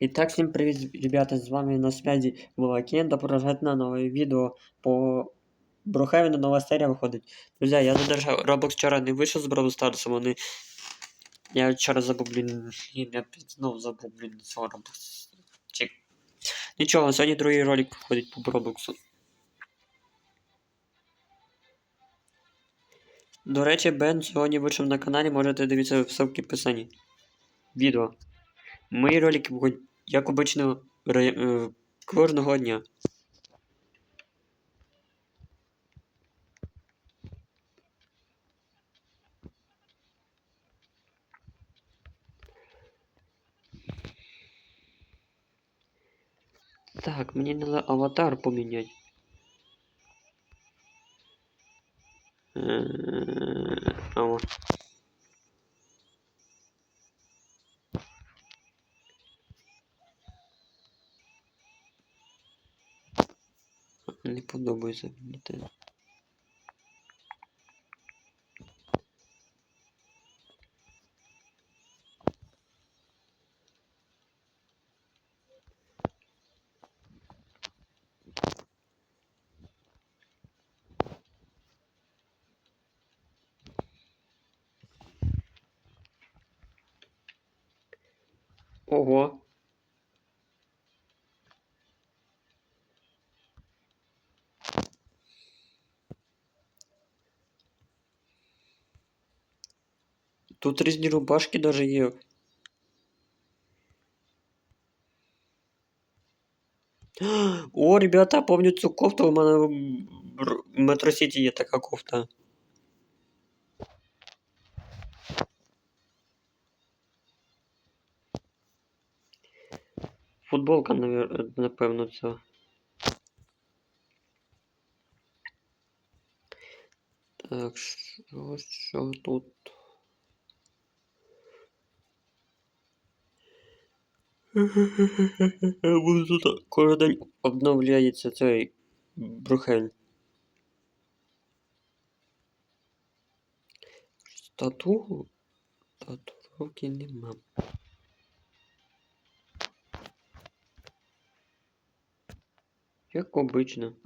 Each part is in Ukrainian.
Итак, всем привет, ребята, с вами на связи Волокін, та продовжать на нове відео по Брухевіну нова серія виходить. Друзі, я задержав, Roblox вчора не вийшов з Brawl Stars, вони... Я вчора забув, блін, блін, я знову забув, блін, цього Roblox. Чек. Нічого, сьогодні другий ролик виходить по Roblox. До речі, Бен сьогодні вийшов на каналі, можете дивитися ссылки в описанні. Відео. Мої ролики виходять, як обично, е, кожного дня. Так, мені треба аватар поміняти. Е, А Тут різні рубашки даже є. О, ребята, помню цю кофту, у мене в Бр- в Метро Сіті є така кофта. Футболка, навер... напевно, це. Так, що, що тут? Буду тут кожен день обновляється цей брухель. Тату? Татуровки нема. Як обично.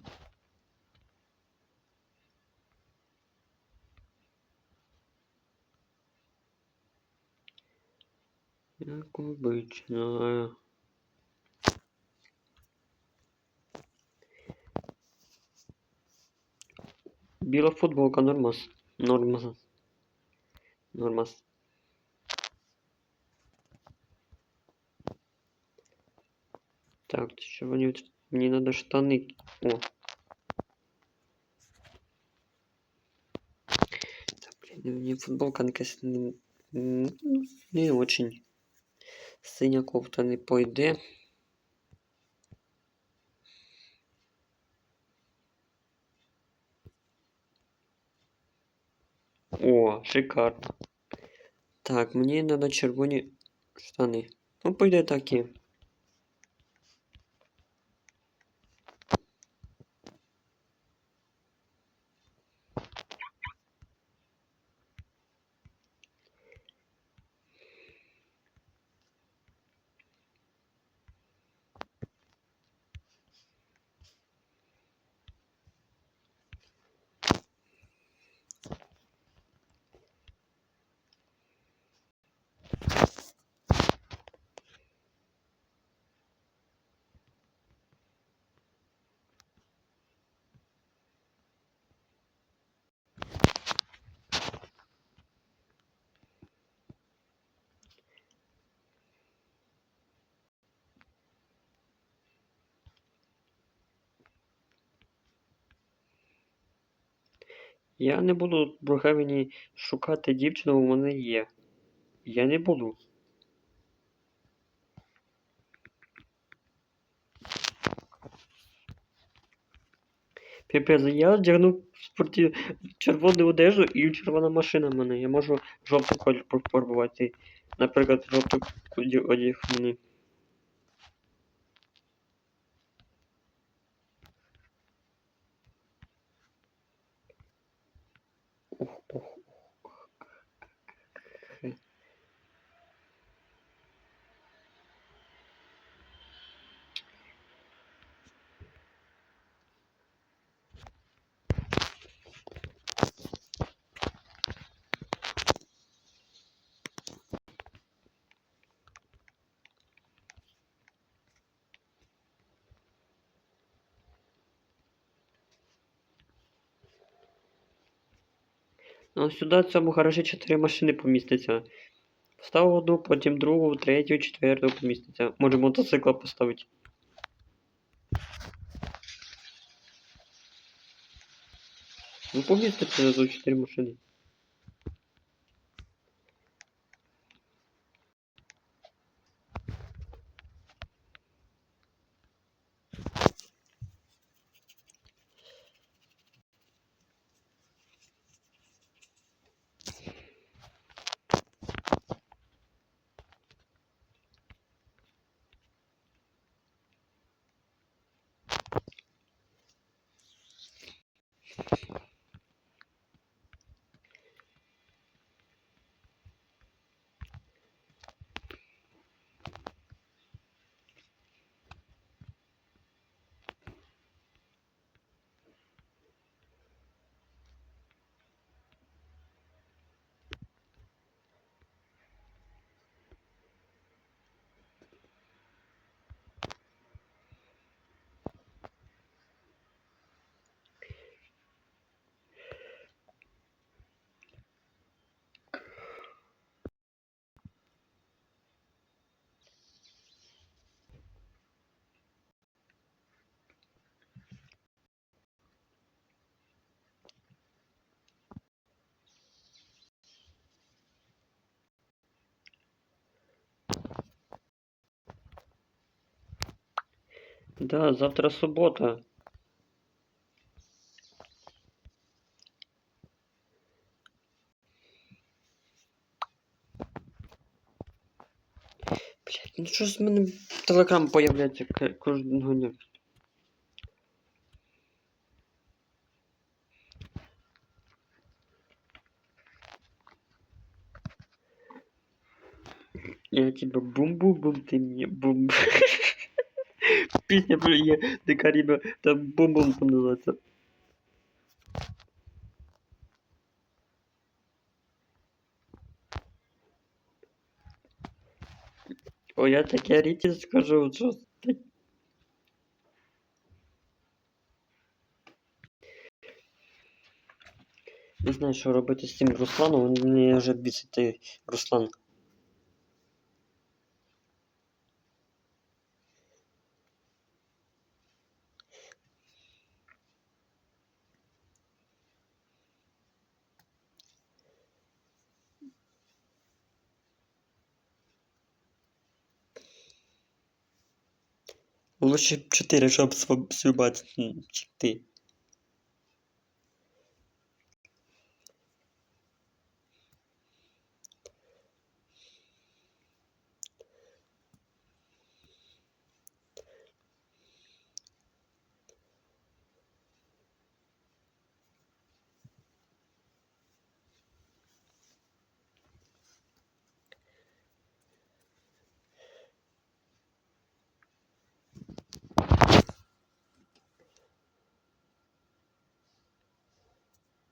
Як обично. Біла футболка нормас. Нормас. Нормас. Так, що вони... Мені надо штани. О. Та, блін, мені футболка якась не, м, ну, не очень. Синя кофта не пойде. О, шикарно. Так, мені надо червоні штани. Ну, пойде такі. Я не буду в Брухевені шукати дівчину, у мене є. Я не буду. Піпець, я одягну спорті... червону одежу і червона машина в мене. Я можу жовтий колір пофарбувати. Наприклад, жовтий одяг мені. Ну, сюди в цьому гаражі 4 машини поміститься. Поставив одну, потім другу, третю, четверту поміститься. Може мотоцикла поставити. Ну поміститься за 4 машини. Да, завтра субота. Блять, ну ж в мене телеграм появляється к- кожного дня. Я тебе бум-бум-бум, ты мне бум. Песня про є де Каріба, там бум-бум там називається. О, я таке Ріті скажу, що Не знаю, що робити з цим Русланом, він мене вже бісити Руслан. Лучше ще 4, щоб сюбати,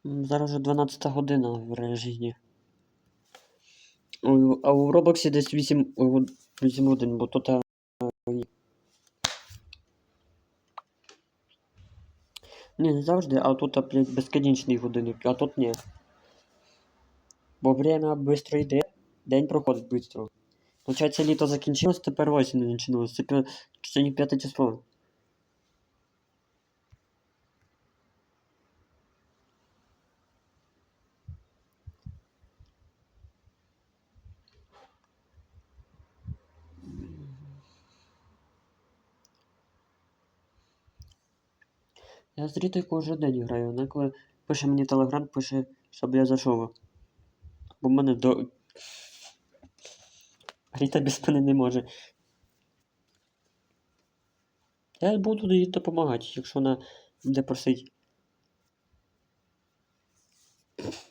Зараз вже 12 година в режимі. А у Роблоксі десь 8, о, 8 годин, бо тут. а, ні. Не завжди, а тут, блядь, безконечний годинник, а тут ні. Бо время швидко йде, день проходить швидко. Получається, літо закінчилось, тепер осінь починалось. Це п'я- п'яте число. Я з Рітою кожен день граю. Вона пише мені телеграм, пише, щоб я зайшов. Бо в мене до. Ріта без мене не може. Я буду їй допомагати, якщо вона буде просить.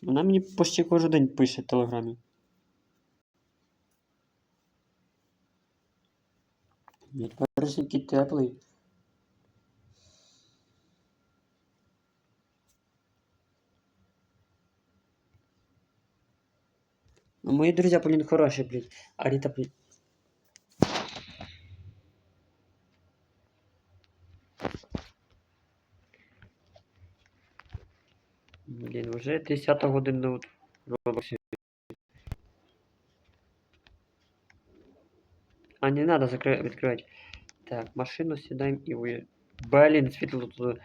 Вона мені почти кожен день пише в телеграмі. Такий теплий. Ну, Мої друзі, блін, хороші, блін. А Ріта, блін. Блін, вже 10 година Роблоксі. А, не надо закры... відкривати. Так, машину сідаємо і уїжджаємо. Блін, світло тут.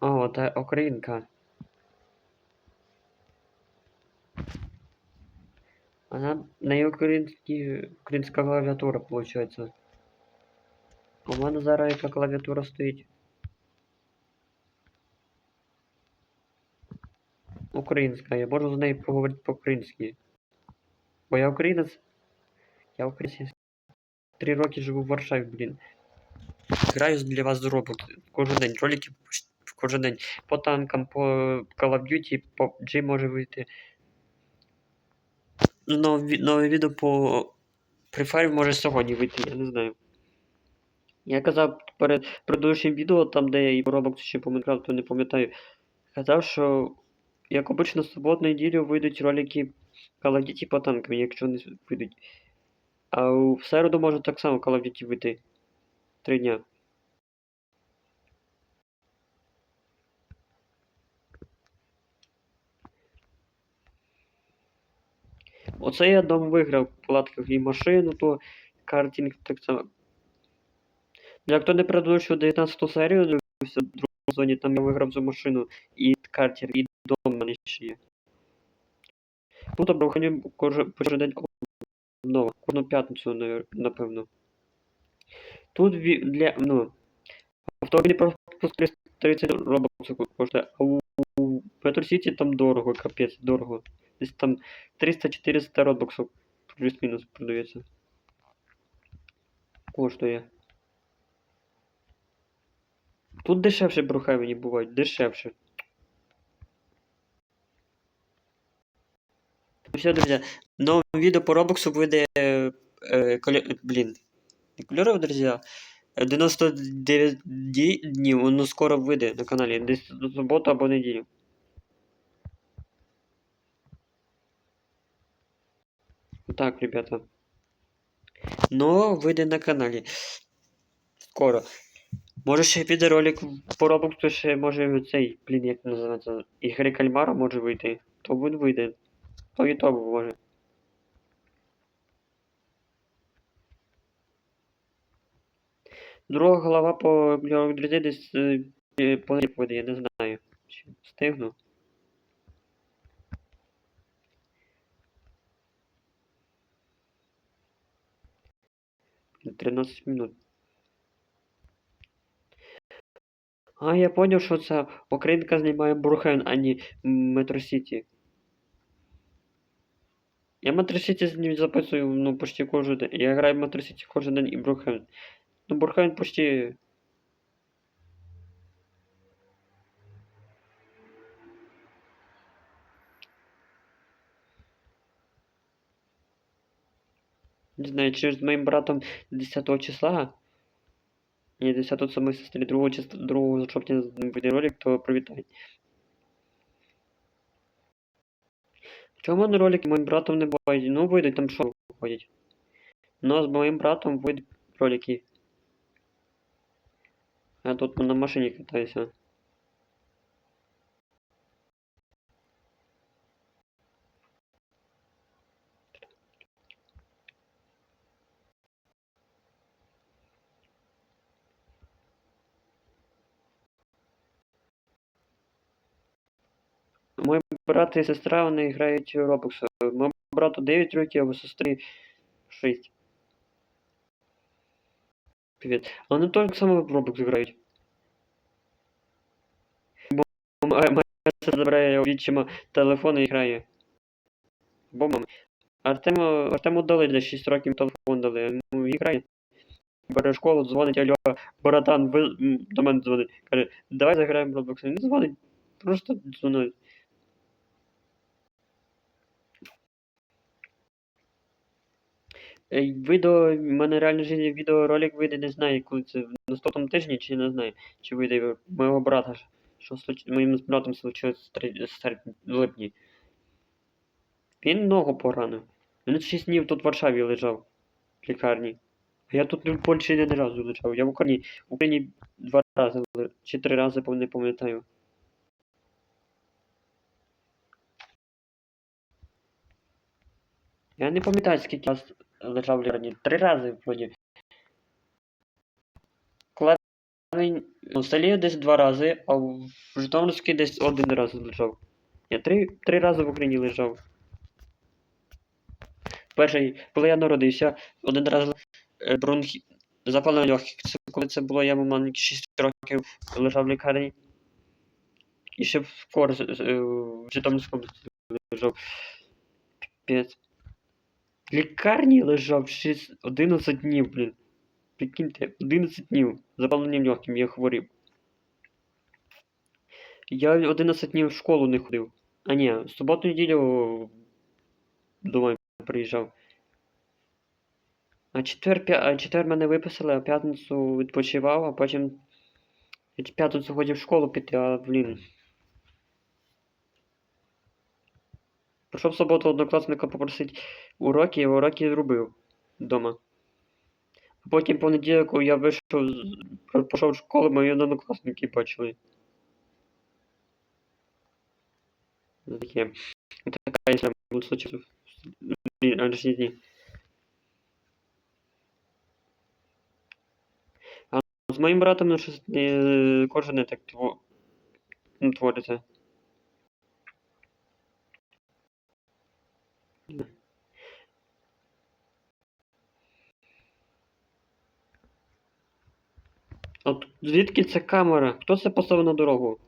О, це українка. Вона на українській українська клавіатура, виходить. У мене зараз яка клавіатура стоїть. Українська, я можу з нею поговорити по-українськи. Бо я українець. Я українець. Три роки живу в Варшаві, блін. Граю для вас з кожен день. Ролики кожен день. По танкам, по Call of Duty, по PUBG може вийти. Нове, нове відео по Free Fire може сьогодні вийти, я не знаю. Я казав перед предыдущим відео, там де я і по Roblox, чи по Майнкрафту не пам'ятаю, казав, що як обично суботу неділю вийдуть ролики Call of Duty по танкам, якщо не вийдуть. А в середу може так само Call of Duty вийти. Три дня. Оце я дом виграв палатках і машину, то картинг так само. Для хто не предыдущу 19 серію дивився в другій зоні, там я виграв за машину і картер, і дом мене ще є. Тут обрахунок кожен, кожен день нова, кожну п'ятницю, напевно. Тут для, ну, автомобілі просто 30 робоксів коштує, а у, Metro City там дорого, капець, дорого. Десь там 300-400 робоксів плюс-мінус продається. Коштує. Тут дешевше брухевені бувають, дешевше. Ну Все, друзі, нове відео по Робоксу вийде. Е, е, колі... Блін. Не кольорове, друзі. 99 днів, воно скоро вийде на каналі. Десь суботу або неділю. Так, ребята. Но вийде на каналі. Скоро. Може ще піде ролик по Роблоксу, ще може цей, блін, як він називається, Ігри Кальмара може вийти. То він вийде. То і то може. Друга голова по мільйону друзей десь по рік я не знаю. Встигну. 13 минут. А, я понял, що це Українка знімає Брухен, а не Метро Сіті. Я Метро Сити з ним записую, ну, почти кожен день. Я граю в Метро Сіті кожен день і Брухен. Ну, Брухен почти... Не знаю, чи з моїм братом 10 числа. Ні, 10 це моїй сестрі, 2 числа, 2 жовтня буде ролик, то привітай. Чому мене ролики моїм братом не бувають? Ну, вийдуть, там що виходять. Ну, з моїм братом вийдуть ролики. Я тут на машині катаюся. Мой брат і сестра, вони грають в Roblox. Моєму брату 9 років, а у сестрі 6. Привіт. Вони так само в Roblox грають. Бо моя сестра забирає відчима телефон і грає. Бо мама. Артему, Артему дали для 6 років телефон дали. Ну і грає. Бере школу, дзвонить, алло, братан, ви до мене дзвонить. Каже, давай заграємо в Roblox. Не дзвонить. Просто дзвонить. Е, Відео, в мене реально житті відеоролик вийде, не знаю, коли це в наступному тижні, чи не знаю, чи вийде моєго брата, ж, що случ... моїм братом случилось в липні. Він ногу поранив. Він 6 днів тут в Варшаві лежав в лікарні. А я тут в Польщі не разу лежав. Я в Україні, в Україні два рази чи три рази, не пам'ятаю. Я не пам'ятаю, скільки раз лежав в лікарні. Три рази вроді. Кладень, в селі десь два рази, а в Житомирській десь один раз лежав. Я три, три рази в Україні лежав. Перший, коли я народився, один раз е, бронхі... запалення легких. Коли це було, я маленький 6 років лежав в лікарні. І ще в Корс, е, в Житомирському лежав. П'ять. В лікарні лежав 6, 11 днів, блін. Прикиньте, 11 днів. Запаленням легким я хворів. Я 11 днів в школу не ходив. А ні, суботу неділю думаю, приїжджав. А четвер, а четвер мене виписали, а п'ятницю відпочивав, а потім я п'ятницю хотів в школу піти, а блін. Прийшов в суботу однокласника попросити уроки, я уроки зробив вдома. Потім в понеділок я вийшов, пішов в школу, мої однокласники бачили. Таке. Така історія була случилась в ранішні дні. А з моїм братом ну, щось не кожен не так ну, твориться. От звідки ця камера? Хто це поставив на дорогу?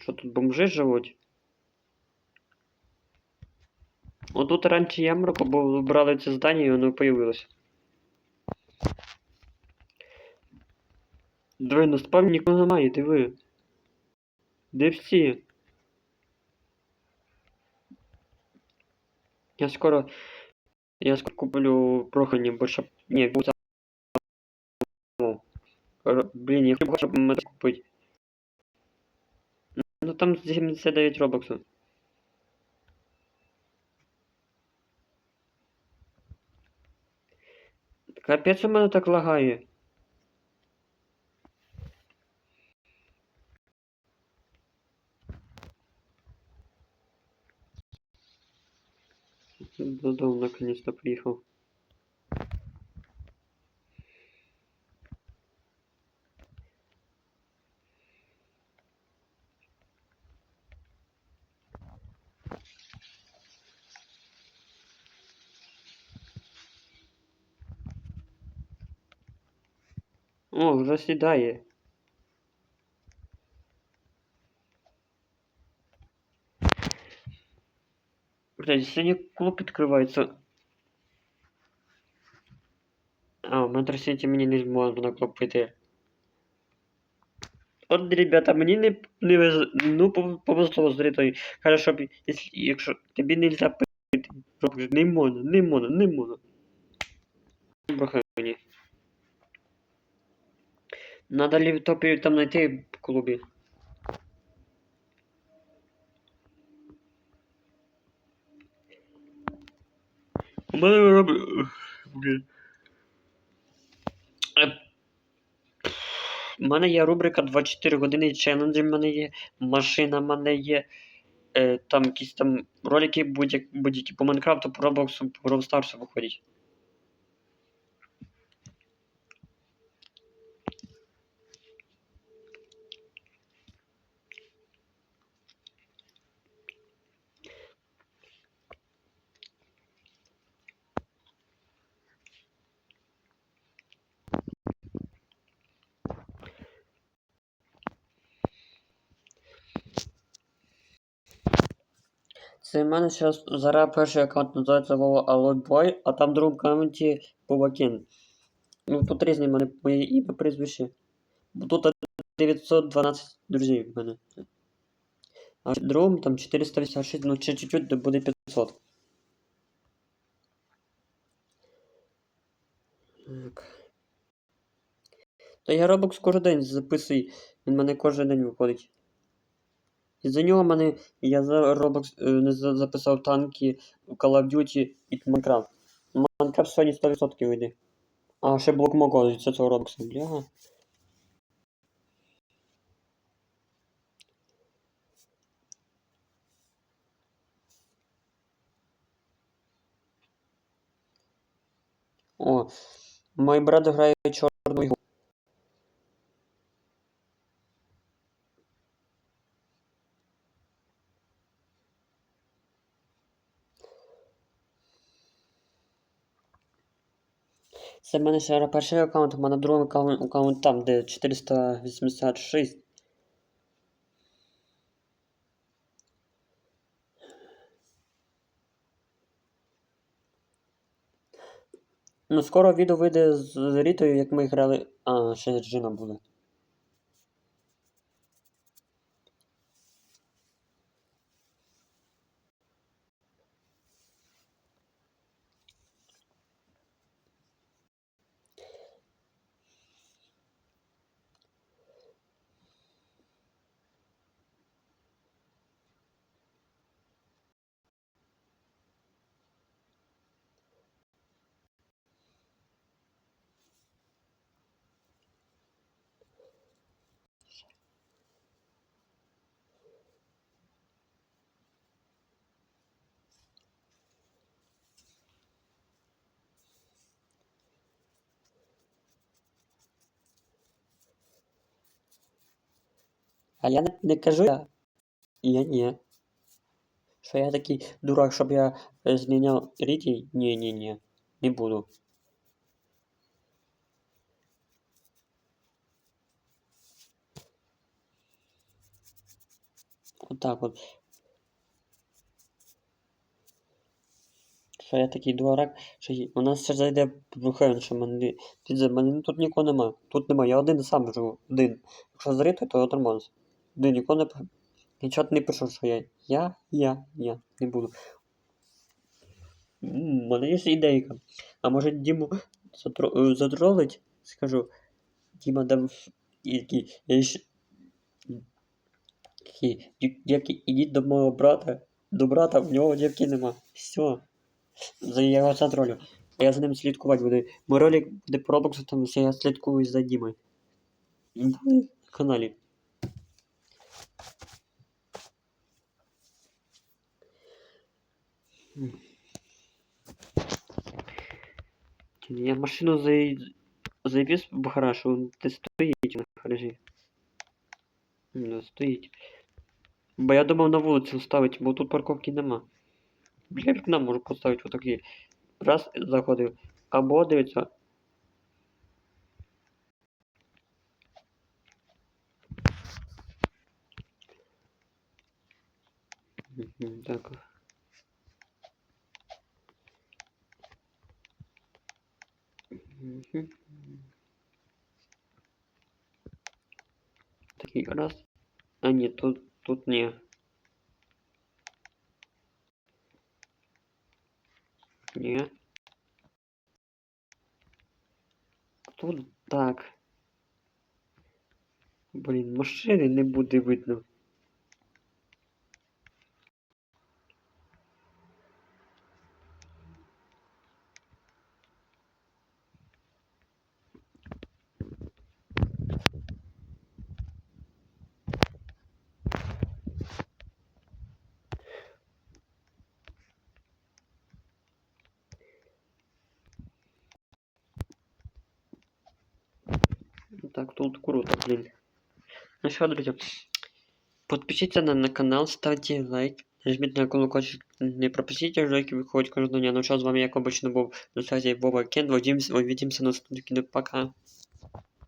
Що тут бомжи живуть? Отут раніше ямроку, бо брали це здання і воно появилося. Диви, на спавні нікого немає, диви. Де всі? Я скоро. Я скоро куплю прохані, бо щоб. Ні, був самому. Блін, я хочу, мене купити. Ну там 79 робоксів. Капець у мене так лагає. Додому наконец-то приехал. О, вже. Блядь, сьогодні клуб відкривається. А, в Метро Сіті мені не можна клуб піти. От, ребята, мені не, не вез... ну, пов- повезло з ритою. Каже, щоб, якщо, тобі не можна не можна, не можна, не можна. Брехай мені. Надо ли топі там знайти в клубі. У мене робить. Е, У мене є рубрика 24 години челенджі, в мене є машина, в мене є е, там якісь там ролики будь-які будь-які по Майнкрафту, по Роблоксу, по Ровстарсу виходять. Це в мене зараз зараз перший аккаунт називається Вова Алойбой, а там в другому аккаунті Вовакен. Ну, тут різні в мене мої ім'я прізвище. Бо тут 912 друзів в мене. А в другому там 486, ну ще чуть-чуть буде 500. Так. Та я Roblox кожен день записую. Він мене кожен день виходить. Із-за нього мене я за Roblox е, не записав танки Call of Duty і Minecraft. Minecraft сьогодні 100% вийде. А, ще блок Моко з цього Roblox. Бля. О, мій брат грає чорну ігру. Це в мене ще перший аккаунт, у мене другий аккаунт, там, де 486. Ну, скоро відео вийде з Рітою, як ми грали. А, ще Джина буде. А я не, не кажу я. Я ні. Що я такий дурак, щоб я е, зміняв Ріті? Ні, ні, ні. Не буду. Отак от. Що я такий дурак, що у нас ще зайде Брухевен, що мене мене ну, тут нікого нема. Тут нема, я один сам живу. Один. Якщо зрити, то я тормоз. Один нікого не п- Нічого не пишу, що я. Я, я, я. Не буду. У мене є ідейка. А може Діму затро... Скажу. Діма дав який. Я ще... Такі, «Дів- дівки, ідіть до мого брата. До брата, в нього дівки нема. Все. За його затролю. Я за ним слідкувати буду. Мой ролик буде про Roblox, тому що я слідкую за Дімою. На каналі. Я машину за... завіз в гараж, де стоїть на гаражі. Да, стоїть. Бо я думав на вулицю ставити, бо тут парковки нема. Біля вікна можу поставити отакі. Раз заходив. Або дивіться. Так. Такий раз. А ні, тут, тут ні. Ні. Тут так. Блін, машини не буде видно. Так, тут круто, блин Ну что, друзья, подпишитесь на, на канал, ставьте лайк, нажмите на колокольчик, не пропустите ролики, выходят каждого дня. Ну что, с вами, как обычно, был на связи Боба Кен, увидимся, увидимся на следующем видео, пока.